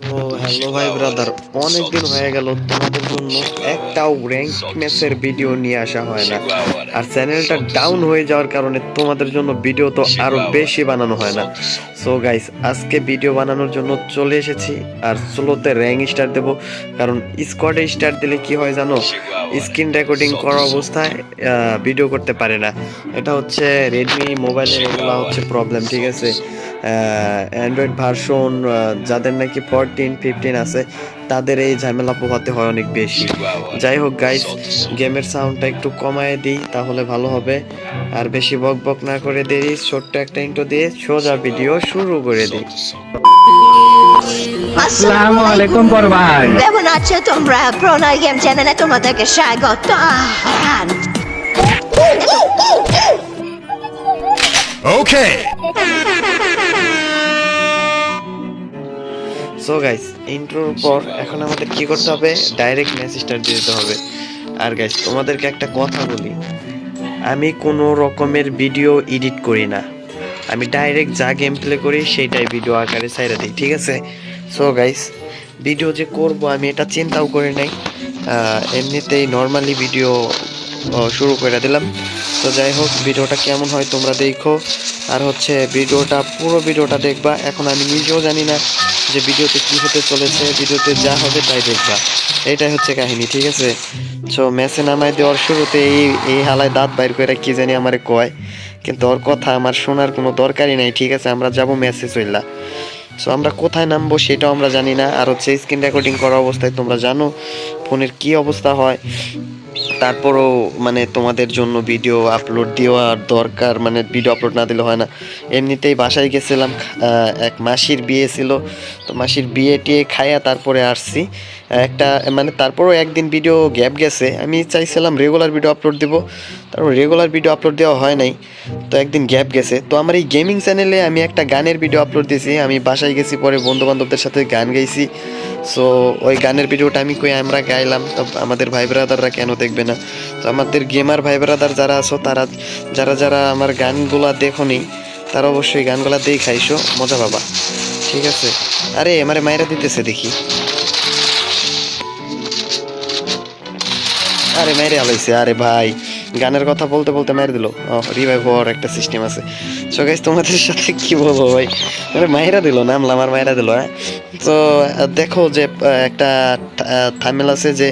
ও hello ভাই brother অনেকদিন হয়ে গেল তোমাদের জন্য একটাও র্যাঙ্ক ম্যাচের ভিডিও নিয়ে আসা হয় না। আর চ্যানেলটা ডাউন হয়ে যাওয়ার কারণে তোমাদের জন্য ভিডিও তো আরও বেশি বানানো হয় না। সো গাইস আজকে ভিডিও বানানোর জন্য চলে এসেছি, আর স্লোতে র্যাঙ্ক স্টার দেব, কারণ স্কোয়াডে স্টার দিলে কি হয় জানো? স্ক্রিন রেকর্ডিং করা অবস্থায় ভিডিও করতে পারে না। এটা হচ্ছে রেডমি মোবাইলের এগুলো হচ্ছে প্রবলেম ঠিক আছে? অ্যান্ড্রয়েড ভার্সন যাদের নাকি ফোরটিন ফিফটিন আছে তাদের এই ঝামেলা পোহাতে হয় অনেক বেশি। যাই হোক গাইস গেমের সাউন্ডটা একটু কমায় দিই তাহলে ভালো হবে। আর বেশি বক বক না করে দেরি ছোট্ট একটা ইন্টো দিয়ে সোজা ভিডিও শুরু করে দিই। আসসালামু আলাইকুম পর ভাই। কেমন আছো তোমরা? প্রণয় গেম চ্যানেলে তোমাদেরকে স্বাগত। Okay. সো গাইস ইন্ট্রোর পর এখন আমাদের কি করতে হবে? ডাইরেক্ট মেসেজটা দিতে হবে। আর গাইস তোমাদেরকে একটা কথা বলি। আমি কোনো রকমের ভিডিও এডিট করি না। আমি ডাইরেক্ট যা গেম প্লে করি, সেইটাই ভিডিও আকারে ছাইরা দিই, ঠিক আছে? সো গাইস ভিডিও যে করব, আমি এটা চিন্তাও করি নাই। এমনিতেই নর্মালি ভিডিও শুরু করে দিলাম। তো যাই হোক, ভিডিওটা কেমন হয় তোমরা দেখো। আর হচ্ছে ভিডিওটা, পুরো ভিডিওটা দেখবা। এখন আমি নিজেও জানি না যে ভিডিওতে কি হতে চলেছে, ভিডিওতে যা হবে তাই দেখবা। এটাই হচ্ছে কাহিনী, ঠিক আছে? সো ম্যাচে নামাই দেওয়ার শুরুতে এই এই হালায় দাঁত বাইর করে কি জানি আমারে কয়। কিন্তু ওর কথা আমার শোনার কোনো দরকারই নাই, ঠিক আছে? আমরা যাব ম্যাচে চললা সো আমরা কোথায় নামবো সেটাও আমরা জানি না। আর হচ্ছে স্ক্রিন রেকর্ডিং করা অবস্থায় তোমরা জানো, ফোনের কি অবস্থা হয়। তারপরও মানে তোমাদের জন্য ভিডিও আপলোড দেওয়ার দরকার মানে ভিডিও আপলোড না দিলে হয় না। এমনিতেই বাসায় গেছিলাম এক মাসির বিয়ে ছিল। তো মাসির বিয়ে টিয়ে খাইয়া তারপরে আসছি। একটা মানে তারপরও একদিন ভিডিও গ্যাপ গেছে। আমি চাইছিলাম রেগুলার ভিডিও আপলোড দেবো, তারপর রেগুলার ভিডিও আপলোড দেওয়া হয় নাই, তো একদিন গ্যাপ গেছে। তো আমার এই গেমিং চ্যানেলে আমি একটা গানের ভিডিও আপলোড দিয়েছি আমি বাসায় গেছি, পরে বন্ধু বান্ধবদের সাথে গান গাইছি। সো ওই গানের ভিডিওটা আমি কই আমরা গাইলাম, তো আমাদের ভাই ব্রাদাররা কেন দেখবে না? তো আমাদের গেমার ভাই ব্রাদার যারা আছো, তারা, যারা যারা আমার গানগুলা দেখো নি তারা অবশ্যই গানগুলা দেখাইছো, মজা পাবা। ঠিক আছে? আরে, আমারে মায়েরা দিতেছে দেখি। আরে মেরে আলাইছে, আরে ভাই। গানের কথা বলতে বলতে মেরে দিল। রিভাইভ হওয়ার একটা সিস্টেম আছে। সো গাইস তোমাদের সাথে কি বলব ভাই? মানে মায়েরা দিল, নামলাম আমার মায়েরা দিল হ্যাঁ? তো, দেখো যে একটা থামেল আছে যে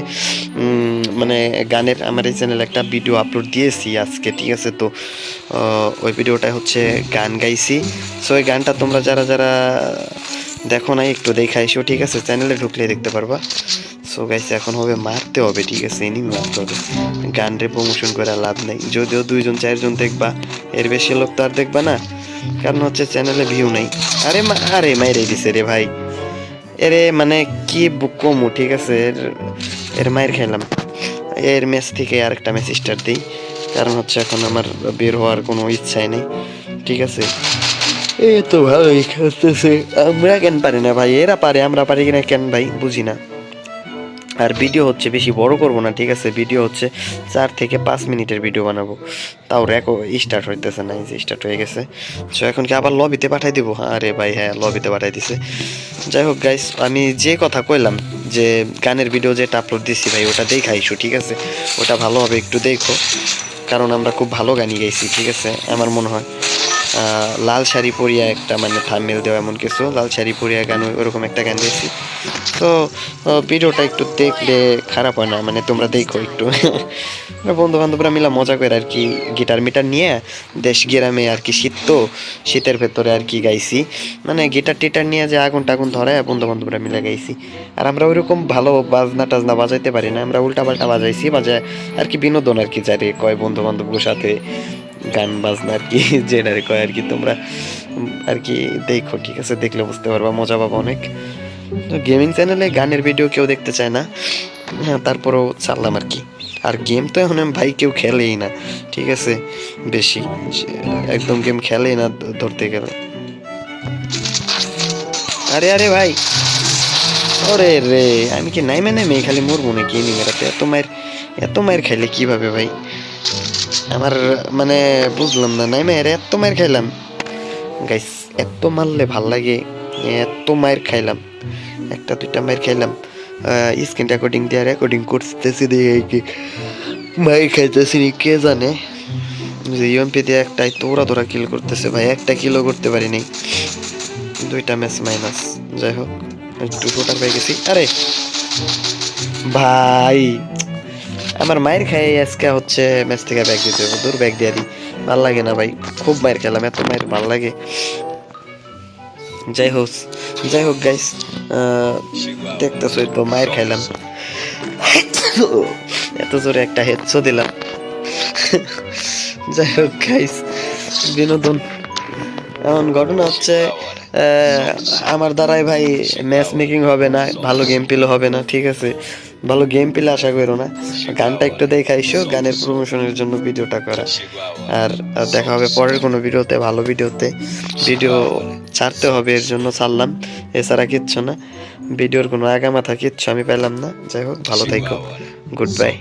মানে গানের আমার এই চ্যানেলে একটা ভিডিও আপলোড দিয়েছি আজকে, ঠিক আছে? তো ওই ভিডিওটা হচ্ছে গান গাইছি। সো ওই গানটা তোমরা যারা যারা দেখো নাই, একটু দেখাইছো, ঠিক আছে? চ্যানেলে ঢুকলে দেখতে পারবা। সো গাইস এখন হবে মারতে হবে, ঠিক আছে? এনিমি মারতে হবে। গান রে প্রমোশন করে লাভ নেই। যদিও দুইজন, চারজন দেখবা, এর বেশি লোক তো আর দেখবা না। কারণ হচ্ছে চ্যানেলে ভিউ নেই। আরে আরে মাইরে দিছে রে ভাই। এরে মানে কি কমু, ঠিক আছে? এর এর মায়ের খেলাম এর ম্যাচ থেকে আরেকটা ম্যাচ স্টার্ট দিই। কারণ হচ্ছে এখন আমার বের হওয়ার কোনো ইচ্ছাই নেই। ঠিক আছে? এই তো ভালোই খেলতেছে। আমরা কেন পারি না ভাই? এরা পারে, আমরা পারি কিনা কেন ভাই? বুঝি না। আর ভিডিও হচ্ছে বেশি বড় করব না, ঠিক আছে? ভিডিও হচ্ছে চার থেকে পাঁচ মিনিটের ভিডিও বানাবো। তাও র্যাকও স্টার্ট হইতেছে না যে স্টার্ট হয়ে গেছে। সো এখন কি আবার লবিতে পাঠাই দিব? আরে ভাই হ্যাঁ লবিতে পাঠাই দিছে। যাই হোক গাইস আমি যে কথা কইলাম, যে গানের ভিডিও যেটা আপলোড দিছি ভাই, ওটা দেখাইছো ঠিক আছে? ওটা ভালো হবে, একটু দেখো। কারণ আমরা খুব ভালো গানই গাইছি, ঠিক আছে? আমার মনে হয়। লাল শাড়ি পরিয়া একটা মানে থামমেল দেওয়া এমন কিছু। লাল শাড়ি পরিয়া গান ওরকম একটা গান গেছি তো ভিডিওটা একটু দেখলে খারাপ হয় না মানে তোমরা দেখো একটু। বন্ধু বান্ধবরা মিলা মজা করে আর কি গিটার মিটার নিয়ে দেশ গ্রামে আর কি শীত তো, শীতের ভেতরে আর কি গাইছি। মানে গিটার টিটার নিয়ে যে আগুন টাগুন ধরে বন্ধু বান্ধবরা মিলে গাইছি। আর আমরা ওইরকম ভালো বাজনা টাজনা বাজাইতে পারি না, আমরা উল্টা পাল্টা বাজাইছি, বাজায় আর কি বিনোদন আর কি যারে কয় বন্ধু বান্ধবগুলোর সাথে। গান বাজনা আর কি যেটারে কয় আর কি, তোমরা আর কি দেখো, ঠিক আছে, দেখলে বুঝতে পারবা, মজা পাবা অনেক। তো গেমিং চ্যানেলে গানের ভিডিও কেউ দেখতে চায় না হ্যাঁ তারপরেও ছাড়লাম আর কি। আর গেম তো এখন ভাই কেউ খেলেই না, ঠিক আছে, বেশি একদম গেম খেলেই না ধরতে গেলে। আরে আরে ভাই, ওরে রে, আমি কি নাইমে মেয়ে খালি মরবো নাকি এনিমেরাতে এত মায়ের এত মায়ের খাইলে কীভাবে ভাই? আমার মানে বুঝলাম না নাইমে এত মায়ের খাইলাম। গাইস এত মারলে ভালো লাগে, এত মায়ের খাইলাম, একটা দুইটা মায়ের খাইলাম। স্ক্রিন রেকর্ডিং দিয়ে রেকর্ডিং করতেছি দিয়ে কি মায়ের খাইতেছি কে জানে? যে ইউএমপি দিয়ে একটাই তোরা তোরা কিল করতেছে ভাই, একটা কিলও করতে পারিনি দুইটা ম্যাচ মাইনাস যাই হোক, একটু টোটাল পেয়ে গেছি। আরে, ভাই! আমার মায়ের খাই আজকে হচ্ছে ম্যাচ থেকে ব্যাগ দিতে হবে, দূর ব্যাগ দিয়ে দিই। ভালো লাগে না ভাই, খুব মায়ের খেলাম, এত মায়ের ভালো লাগে। যাই হোক যাই হোক গাইস দেখতেছই তো মায়ের খাইলাম। এত জোরে একটা হেডশো দিলাম। যাই হোক গাইস বিনোদন। এমন ঘটনা হচ্ছে আমার দ্বারাই ভাই ম্যাচ মেকিং হবে না, ভালো গেম পেলে হবে না, ঠিক আছে? ভালো গেম পেলে আশা করো না। গানটা একটু দেখাইছো গানের প্রমোশনের জন্য ভিডিওটা করা। আর দেখা হবে পরের কোনো ভিডিওতে ভালো ভিডিওতে ভিডিও ছাড়তে হবে এর জন্য ছাড়লাম, এছাড়া কিচ্ছু না। ভিডিওর কোনো আগামাথা কিচ্ছু আমি পেলাম না। যাই হোক, ভালো থাইকো। Good bye